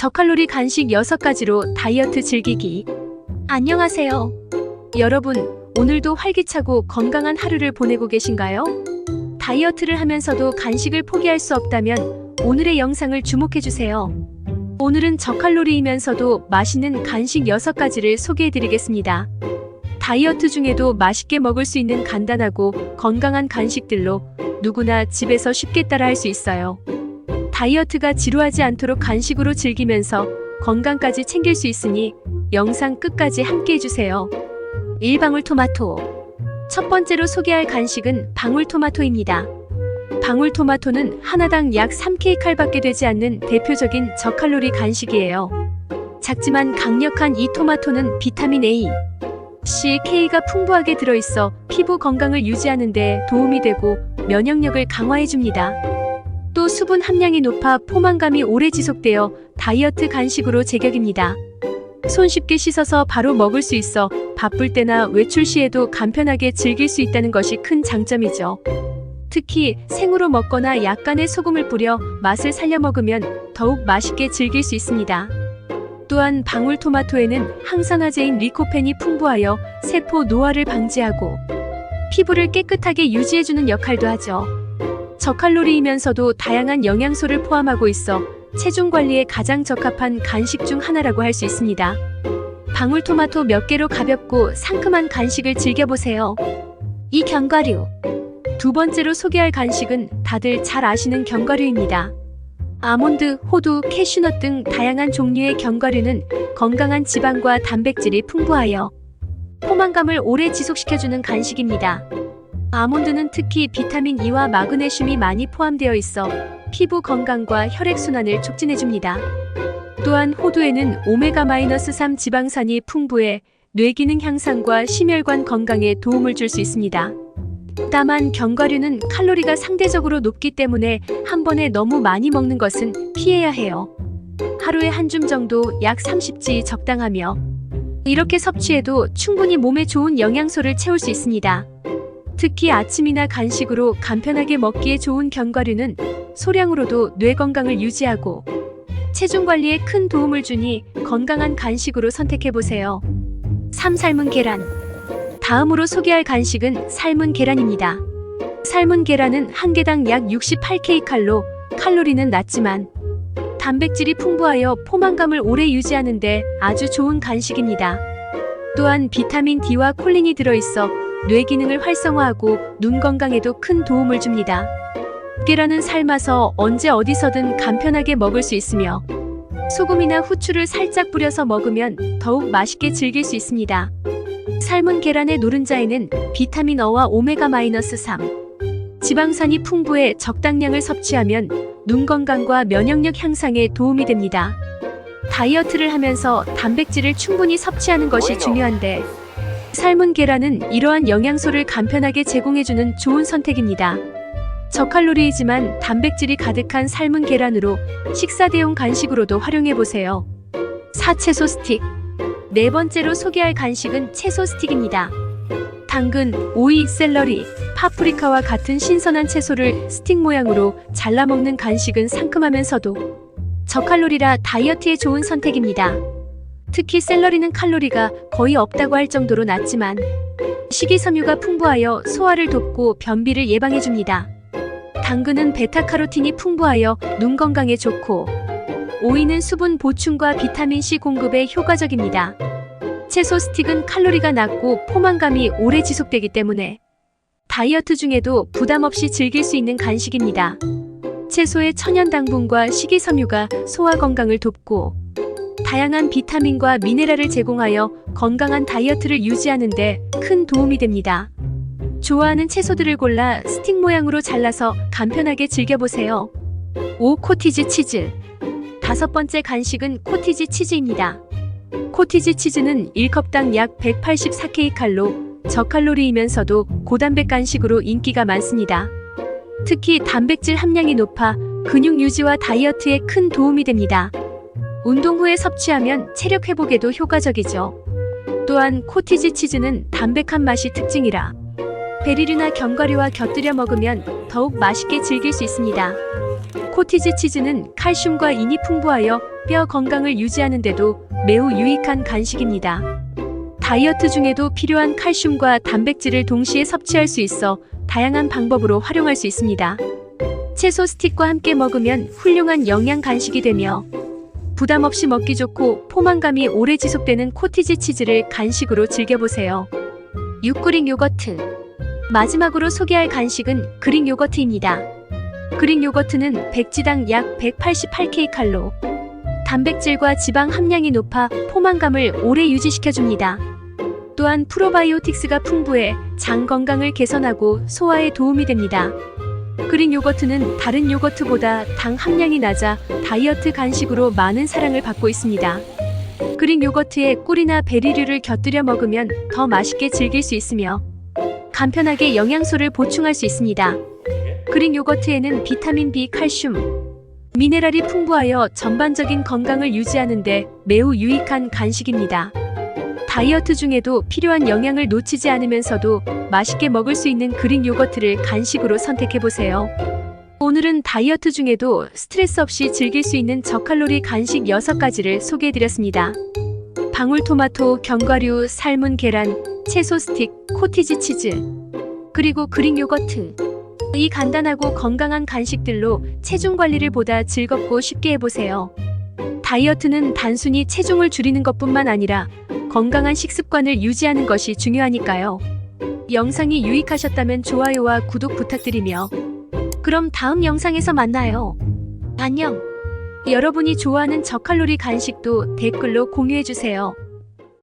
저칼로리 간식 6가지로 다이어트 즐기기. 안녕하세요. 여러분, 오늘도 활기차고 건강한 하루를 보내고 계신가요? 다이어트를 하면서도 간식을 포기할 수 없다면 오늘의 영상을 주목해주세요. 오늘은 저칼로리이면서도 맛있는 간식 6가지를 소개해드리겠습니다. 다이어트 중에도 맛있게 먹을 수 있는 간단하고 건강한 간식들로 누구나 집에서 쉽게 따라할 수 있어요. 다이어트가 지루하지 않도록 간식으로 즐기면서 건강까지 챙길 수 있으니 영상 끝까지 함께 해주세요. 1방울 토마토. 첫 번째로 소개할 간식은 방울토마토입니다. 방울토마토는 하나당 약 3kcal밖에 되지 않는 대표적인 저칼로리 간식이에요. 작지만 강력한 이 토마토는 비타민 A, C, K가 풍부하게 들어있어 피부 건강을 유지하는 데 도움이 되고 면역력을 강화해줍니다. 또 수분 함량이 높아 포만감이 오래 지속되어 다이어트 간식으로 제격입니다. 손쉽게 씻어서 바로 먹을 수 있어 바쁠 때나 외출 시에도 간편하게 즐길 수 있다는 것이 큰 장점이죠. 특히 생으로 먹거나 약간의 소금을 뿌려 맛을 살려 먹으면 더욱 맛있게 즐길 수 있습니다. 또한 방울토마토에는 항산화제인 리코펜이 풍부하여 세포 노화를 방지하고 피부를 깨끗하게 유지해주는 역할도 하죠. 저칼로리이면서도 다양한 영양소를 포함하고 있어 체중 관리에 가장 적합한 간식 중 하나라고 할 수 있습니다. 방울토마토 몇 개로 가볍고 상큼한 간식을 즐겨보세요. 이 견과류. 두 번째로 소개할 간식은 다들 잘 아시는 견과류입니다. 아몬드, 호두, 캐슈넛 등 다양한 종류의 견과류는 건강한 지방과 단백질이 풍부하여 포만감을 오래 지속시켜주는 간식입니다. 아몬드는 특히 비타민 E와 마그네슘이 많이 포함되어 있어 피부 건강과 혈액순환을 촉진해줍니다. 또한 호두에는 오메가-3 지방산이 풍부해 뇌기능 향상과 심혈관 건강에 도움을 줄 수 있습니다. 다만 견과류는 칼로리가 상대적으로 높기 때문에 한 번에 너무 많이 먹는 것은 피해야 해요. 하루에 한 줌 정도 약 30지 적당하며 이렇게 섭취해도 충분히 몸에 좋은 영양소를 채울 수 있습니다. 특히 아침이나 간식으로 간편하게 먹기에 좋은 견과류는 소량으로도 뇌 건강을 유지하고 체중 관리에 큰 도움을 주니 건강한 간식으로 선택해 보세요. 3. 삶은 계란. 다음으로 소개할 간식은 삶은 계란입니다. 삶은 계란은 한 개당 약 68kcal로 칼로리는 낮지만 단백질이 풍부하여 포만감을 오래 유지하는데 아주 좋은 간식입니다. 또한 비타민 D와 콜린이 들어있어 뇌 기능을 활성화하고 눈 건강에도 큰 도움을 줍니다. 계란은 삶아서 언제 어디서든 간편하게 먹을 수 있으며 소금이나 후추를 살짝 뿌려서 먹으면 더욱 맛있게 즐길 수 있습니다. 삶은 계란의 노른자에는 비타민 어와 오메가-3 지방산이 풍부해 적당량을 섭취하면 눈 건강과 면역력 향상에 도움이 됩니다. 다이어트를 하면서 단백질을 충분히 섭취하는 것이 중요한데 삶은 계란은 이러한 영양소를 간편하게 제공해주는 좋은 선택입니다. 저칼로리이지만 단백질이 가득한 삶은 계란으로 식사 대용 간식으로도 활용해보세요. 사채소 스틱. 네 번째로 소개할 간식은 채소 스틱입니다. 당근, 오이, 샐러리, 파프리카와 같은 신선한 채소를 스틱 모양으로 잘라 먹는 간식은 상큼하면서도 저칼로리라 다이어트에 좋은 선택입니다. 특히 샐러리는 칼로리가 거의 없다고 할 정도로 낮지만 식이섬유가 풍부하여 소화를 돕고 변비를 예방해줍니다. 당근은 베타카로틴이 풍부하여 눈 건강에 좋고 오이는 수분 보충과 비타민C 공급에 효과적입니다. 채소 스틱은 칼로리가 낮고 포만감이 오래 지속되기 때문에 다이어트 중에도 부담 없이 즐길 수 있는 간식입니다. 채소의 천연 당분과 식이섬유가 소화 건강을 돕고 다양한 비타민과 미네랄을 제공하여 건강한 다이어트를 유지하는 데 큰 도움이 됩니다. 좋아하는 채소들을 골라 스틱 모양으로 잘라서 간편하게 즐겨보세요. 5. 코티지 치즈. 다섯 번째 간식은 코티지 치즈입니다. 코티지 치즈는 1컵당 약 184kcal로 저칼로리이면서도 고단백 간식으로 인기가 많습니다. 특히 단백질 함량이 높아 근육 유지와 다이어트에 큰 도움이 됩니다. 운동 후에 섭취하면 체력 회복에도 효과적이죠. 또한 코티지 치즈는 담백한 맛이 특징이라 베리류나 견과류와 곁들여 먹으면 더욱 맛있게 즐길 수 있습니다. 코티즈 치즈는 칼슘과 인이 풍부하여 뼈 건강을 유지하는 데도 매우 유익한 간식입니다. 다이어트 중에도 필요한 칼슘과 단백질을 동시에 섭취할 수 있어 다양한 방법으로 활용할 수 있습니다. 채소 스틱과 함께 먹으면 훌륭한 영양 간식이 되며 부담 없이 먹기 좋고 포만감이 오래 지속되는 코티즈 치즈를 간식으로 즐겨보세요. 육그릭 요거트. 마지막으로 소개할 간식은 그릭 요거트입니다. 그릭 요거트는 백지당 약 188kcal. 단백질과 지방 함량이 높아 포만감을 오래 유지시켜줍니다. 또한 프로바이오틱스가 풍부해 장 건강을 개선하고 소화에 도움이 됩니다. 그릭 요거트는 다른 요거트보다 당 함량이 낮아 다이어트 간식으로 많은 사랑을 받고 있습니다. 그릭 요거트에 꿀이나 베리류를 곁들여 먹으면 더 맛있게 즐길 수 있으며 간편하게 영양소를 보충할 수 있습니다. 그릭 요거트에는 비타민 B, 칼슘, 미네랄이 풍부하여 전반적인 건강을 유지하는데 매우 유익한 간식입니다. 다이어트 중에도 필요한 영양을 놓치지 않으면서도 맛있게 먹을 수 있는 그릭 요거트를 간식으로 선택해 보세요. 오늘은 다이어트 중에도 스트레스 없이 즐길 수 있는 저칼로리 간식 6가지를 소개해 드렸습니다. 방울토마토, 견과류, 삶은 계란, 채소 스틱, 코티지 치즈, 그리고 그릭 요거트. 이 간단하고 건강한 간식들로 체중 관리를 보다 즐겁고 쉽게 해보세요. 다이어트는 단순히 체중을 줄이는 것뿐만 아니라 건강한 식습관을 유지하는 것이 중요하니까요. 영상이 유익하셨다면 좋아요와 구독 부탁드리며 그럼 다음 영상에서 만나요. 안녕. 여러분이 좋아하는 저칼로리 간식도 댓글로 공유해주세요.